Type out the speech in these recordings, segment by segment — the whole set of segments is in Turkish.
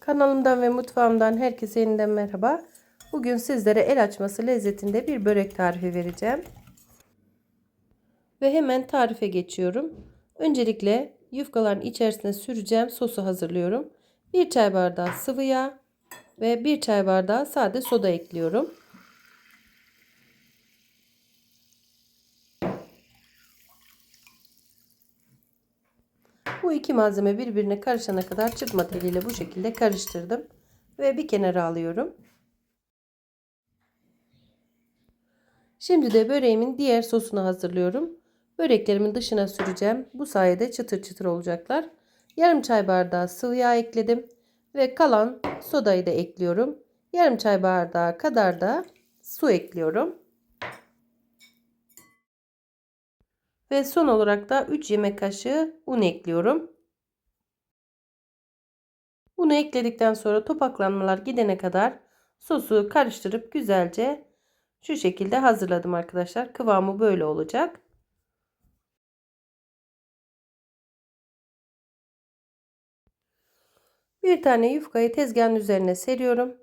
Kanalımdan ve mutfağımdan herkese yeniden merhaba. Bugün sizlere el açması lezzetinde bir börek tarifi vereceğim. Ve hemen tarife geçiyorum. Öncelikle yufkaların içerisine süreceğim sosu hazırlıyorum. 1 çay bardağı sıvı yağ ve 1 çay bardağı sade soda ekliyorum. Bu iki malzeme birbirine karışana kadar çırpma teliyle bu şekilde karıştırdım. Ve bir kenara alıyorum. Şimdi de böreğimin diğer sosunu hazırlıyorum. Böreklerimin dışına süreceğim. Bu sayede çıtır çıtır olacaklar. Yarım çay bardağı sıvı yağ ekledim. Ve kalan sodayı da ekliyorum. Yarım çay bardağı kadar da su ekliyorum. Ve son olarak da 3 yemek kaşığı un ekliyorum. Unu ekledikten sonra topaklanmalar gidene kadar sosu karıştırıp güzelce şu şekilde hazırladım arkadaşlar. Kıvamı böyle olacak. Bir tane yufkayı tezgahın üzerine seriyorum.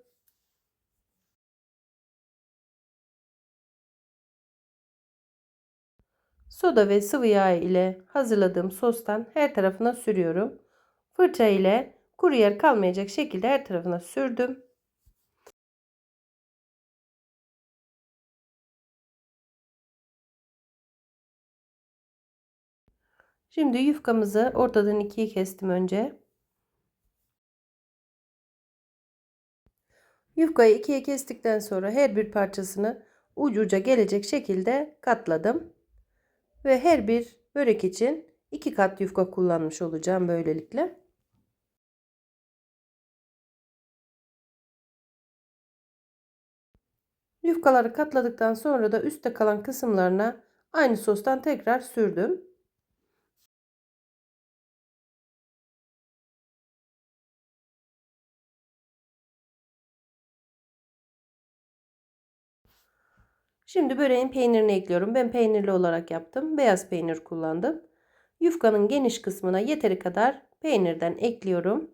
Soda ve sıvı yağ ile hazırladığım sostan her tarafına sürüyorum. Fırça ile kuru yer kalmayacak şekilde her tarafına sürdüm. Şimdi yufkamızı ortadan ikiye kestim önce. Yufkayı ikiye kestikten sonra her bir parçasını ucu uca gelecek şekilde katladım. Ve her bir börek için iki kat yufka kullanmış olacağım böylelikle. Yufkaları katladıktan sonra da üstte kalan kısımlarına aynı sostan tekrar sürdüm. Şimdi böreğin peynirini ekliyorum. Ben peynirli olarak yaptım. Beyaz peynir kullandım. Yufkanın geniş kısmına yeteri kadar peynirden ekliyorum.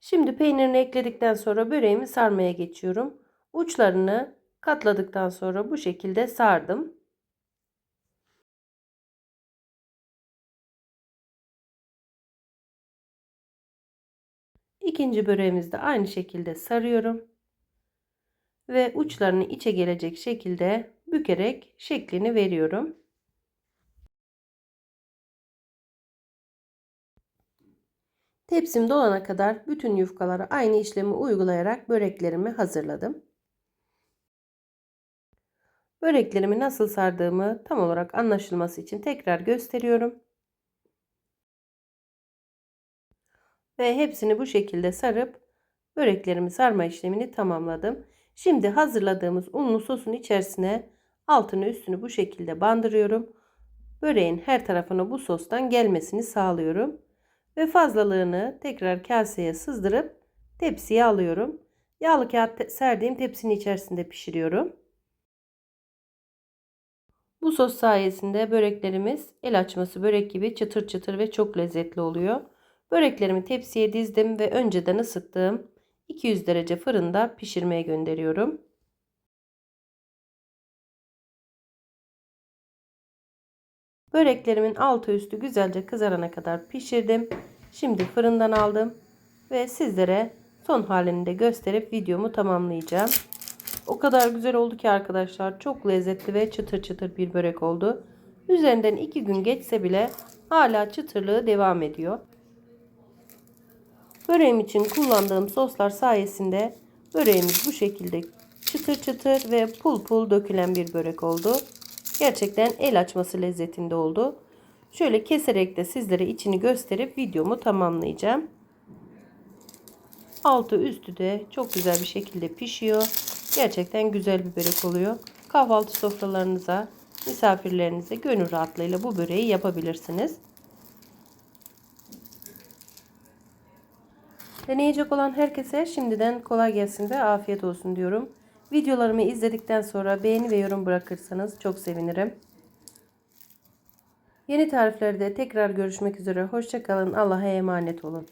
Şimdi peynirini ekledikten sonra böreğimi sarmaya geçiyorum. Uçlarını katladıktan sonra bu şekilde sardım. İkinci böreğimizi de aynı şekilde sarıyorum. Ve uçlarını içe gelecek şekilde bükerek şeklini veriyorum. Tepsim dolana kadar bütün yufkalara aynı işlemi uygulayarak böreklerimi hazırladım. Böreklerimi nasıl sardığımı tam olarak anlaşılması için tekrar gösteriyorum. Ve hepsini bu şekilde sarıp böreklerimi sarma işlemini tamamladım. Şimdi hazırladığımız unlu sosun içerisine altını üstünü bu şekilde bandırıyorum. Böreğin her tarafına bu sostan gelmesini sağlıyorum. Ve fazlalığını tekrar kaseye sızdırıp tepsiye alıyorum. Yağlı kağıt serdiğim tepsinin içerisinde pişiriyorum. Bu sos sayesinde böreklerimiz el açması börek gibi çıtır çıtır ve çok lezzetli oluyor. Böreklerimi tepsiye dizdim ve önceden ısıttığım 200 derece fırında pişirmeye gönderiyorum. Böreklerimin altı üstü güzelce kızarana kadar pişirdim. Şimdi fırından aldım ve sizlere son halini de gösterip videomu tamamlayacağım. O kadar güzel oldu ki arkadaşlar. Çok lezzetli ve çıtır çıtır bir börek oldu. Üzerinden iki gün geçse bile hala çıtırlığı devam ediyor. Böreğim için kullandığım soslar sayesinde böreğimiz bu şekilde çıtır çıtır ve pul pul dökülen bir börek oldu. Gerçekten el açması lezzetinde oldu. Şöyle keserek de sizlere içini gösterip videomu tamamlayacağım. Altı üstü de çok güzel bir şekilde pişiyor. Gerçekten güzel bir börek oluyor. Kahvaltı sofralarınıza, misafirlerinize gönül rahatlığıyla bu böreği yapabilirsiniz. Deneyecek olan herkese şimdiden kolay gelsin ve afiyet olsun diyorum. Videolarımı izledikten sonra beğeni ve yorum bırakırsanız çok sevinirim. Yeni tariflerde tekrar görüşmek üzere. Hoşçakalın. Allah'a emanet olun.